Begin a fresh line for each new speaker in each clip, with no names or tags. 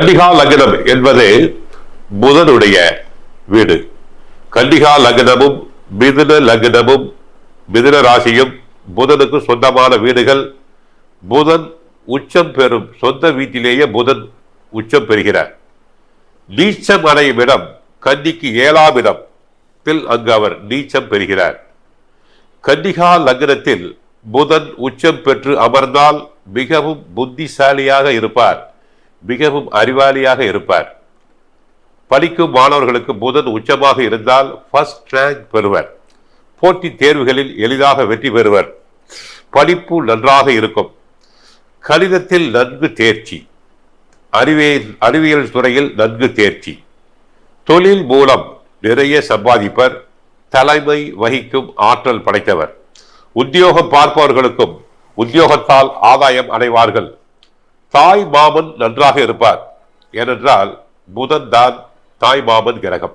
கன்னிகா லக்னம் என்பது புதனுடைய வீடு. கன்னிகா லக்னமும் மிதுன லக்னமும் மிதுன ராசியும் புதனுக்கு சொந்தமான வீடுகள். புதன் உச்சம் பெறும் சொந்த வீட்டிலேயே புதன் உச்சம் பெறுகிறார். நீச்சம் அடையும் இடம் கன்னிக்கு ஏழாம் இடத்தில் அங்கு அவர் நீச்சம் பெறுகிறார். கன்னிகா லக்னத்தில் புதன் உச்சம் பெற்று அமர்ந்தால் மிகவும் புத்திசாலியாக இருப்பார். மிகவும் அறிவாளியாக இருப்பார். படிக்கும் மாணவர்களுக்கு புதன் உச்சமாக இருந்தால் ஃபர்ஸ்ட் ரேங்க் பெறுவர். போட்டித் தேர்வுகளில் எளிதாக வெற்றி பெறுவர். படிப்பு நன்றாக இருக்கும். கணிதத்தில் நன்கு தேர்ச்சி. அறிவியல் அறிவியல் துறையில் நன்கு தேர்ச்சி. தொழில் மூலம் நிறைய சம்பாதிப்பர். தலைமை வகிக்கும் ஆற்றல் படைத்தவர். உத்தியோகம் பார்ப்பவர்களுக்கும் உத்தியோகத்தால் ஆதாயம் அடைவார்கள். தாய் மாமன் நன்றாக இருப்பார். ஏனென்றால் புதன் தான் தாய் மாமன் கிரகம்.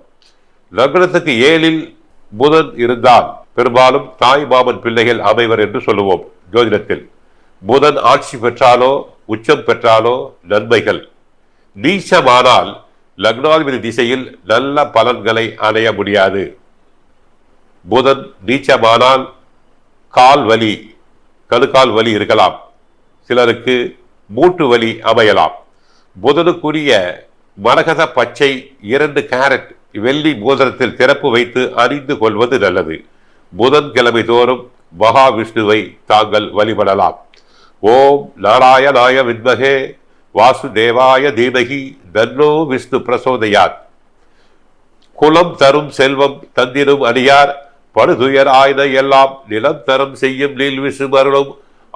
லக்னத்துக்கு ஏழில் புதன் இருந்தால் பெரும்பாலும் தாய் மாமன் பிள்ளைகள் அமைவர் என்று சொல்லுவோம் ஜோதிடத்தில். புதன் ஆட்சி பெற்றாலோ உச்சம் பெற்றாலோ நன்மைகள். நீச்சமானால் லக்னாதிபதி திசையில் நல்ல பலன்களை அடைய முடியாது. புதன் நீச்சமானால் கால் வலி கணுக்கால் வலி இருக்கலாம். சிலருக்கு மூட்டு வலி அமையலாம். புதனுக்குரிய மரகத பச்சை இரண்டு கேரட் வெள்ளி மோதிரத்தில் திறப்பு வைத்து அறிந்து கொள்வது நல்லது. புதன்கிழமை தோறும் மகாவிஷ்ணுவை தாங்கள் வழிபடலாம். ஓம் நாராயணாய வித்மகே வாசுதேவாய தீமகி தன்னோ விஷ்ணு பிரசோதயாத். குலம் தரும் செல்வம் தந்திரும் அடியார் படுதுயர் ஆயுத எல்லாம் நிலம் தரும் செய்யும் நீல் விஷ்ணு மருளும்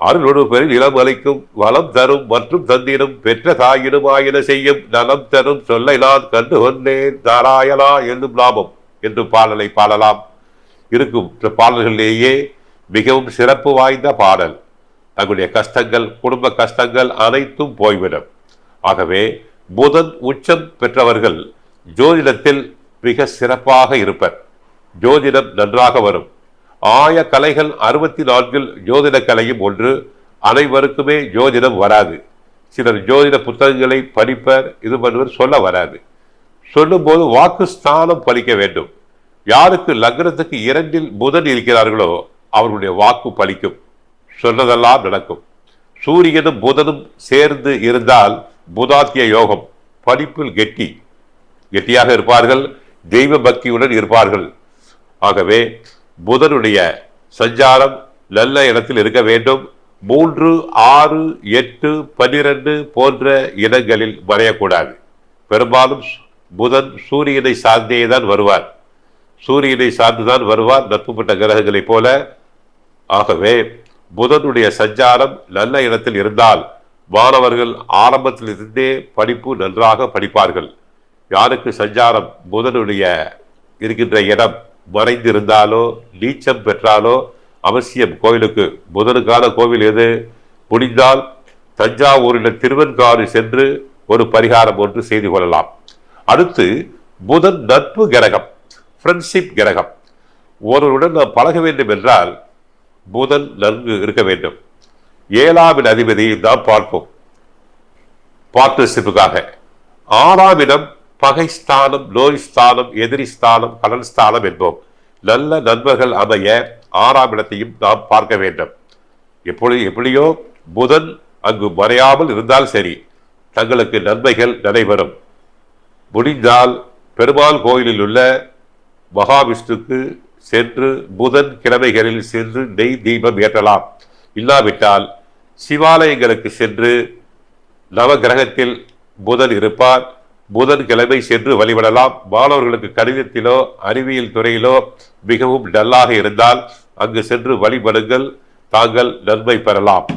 அருளொடு பெரும் இளம் அளிக்கும் வளம் தரும் மற்றும் தந்திடும் பெற்ற தாயினும் ஆயின செய்யும் நலம் தரும் சொல்லை நான் கண்டு கொண்டேன் நாராயணா என்னும் லாபம் என்று பாடலை பாடலாம். இருக்கும் பாடல்களிலேயே மிகவும் சிறப்பு வாய்ந்த பாடல். தங்களுடைய கஷ்டங்கள் குடும்ப கஷ்டங்கள் அனைத்தும் போய்விடும். ஆகவே புதன் உச்சம் பெற்றவர்கள் ஜோதிடத்தில் மிக சிறப்பாக இருப்பர். ஜோதிடம் நன்றாக வரும். ஆய கலைகள் அறுபத்தி நான்கில் ஜோதிட கலையும் ஒன்று. அனைவருக்குமே ஜோதிடம் வராது. சிலர் ஜோதிட புத்தகங்களை படிப்பர் இது பண்ணுவர் சொல்ல வராது. சொல்லும்போது வாக்கு ஸ்தானம் பலிக்க வேண்டும். யாருக்கு லக்னத்துக்கு இரண்டில் புதன் இருக்கிறார்களோ அவர்களுடைய வாக்கு பலிக்கும். சொன்னதெல்லாம் நடக்கும். சூரியனும் புதனும் சேர்ந்து இருந்தால் புதாத்திய யோகம் படிப்பில் கெட்டி. கெட்டியாக இருப்பார்கள் தெய்வ பக்தியுடன் இருப்பார்கள். ஆகவே புதனுடைய சஞ்சாரம் நல்ல இடத்தில் இருக்க வேண்டும். மூன்று ஆறு எட்டு பன்னிரண்டு போன்ற இடங்களில் வரையக்கூடாது பெரும்பாலும் புதன் சூரியனை சார்ந்தே தான் வருவார். சூரியனை சார்ந்துதான் வருவார். நட்புப்பட்ட கிரகங்களைப் போல. ஆகவே புதனுடைய சஞ்சாரம் நல்ல இடத்தில் இருந்தால் மாணவர்கள் ஆரம்பத்தில் இருந்தே படிப்பு நன்றாக படிப்பார்கள். யாருக்கு சஞ்சாரம் புதனுடைய இருக்கின்ற இடம் மறைந்திருந்தாலோ நீச்சம் பெற்றாலோ அவசியம். கோவிலுக்கு. புதனுக்கான கோவில் எது? முடிந்தால் தஞ்சாவூரில் திருவெண்காடு சென்று ஒரு பரிகாரம் ஒன்று செய்து கொள்ளலாம். அடுத்து புதன் நட்பு கிரகம் ஃப்ரெண்ட்ஷிப் கிரகம். ஒருவருடன் நாம் பழக வேண்டும் என்றால் புதன் நன்கு இருக்க வேண்டும். ஏழாவின் அதிபதியை நாம் பார்ப்போம். பார்ட்னர்ஷிப்புக்காக ஆறாம் இடம் பகை ஸ்தானம் நோய் ஸ்தானம் எதிரி ஸ்தானம் ஸ்தானம் என்போம். நல்ல நண்பர்கள் அமைய ஆறாம் இடத்தையும் நாம் பார்க்க வேண்டும். எப்பொழுது எப்படியோ புதன் அங்கு மறையாமல் இருந்தால் சரி தங்களுக்கு நன்மைகள் நடைபெறும். முடிந்தால் பெருமாள் கோயிலில் உள்ள மகாவிஷ்ணுக்கு சென்று புதன் கிழமைகளில் சென்று நெய் தீபம் ஏற்றலாம். இல்லாவிட்டால் சிவாலயங்களுக்கு சென்று நவகிரகத்தில் புதன் இருப்பார். புதன் கிழமை சென்று வழிபடலாம். மாணவர்களுக்கு கணிதத்திலோ அறிவியல் துறையிலோ மிகவும் டல்லாக இருந்தால் அங்கு சென்று வழிபடுங்கள். தாங்கள் நன்மை பெறலாம்.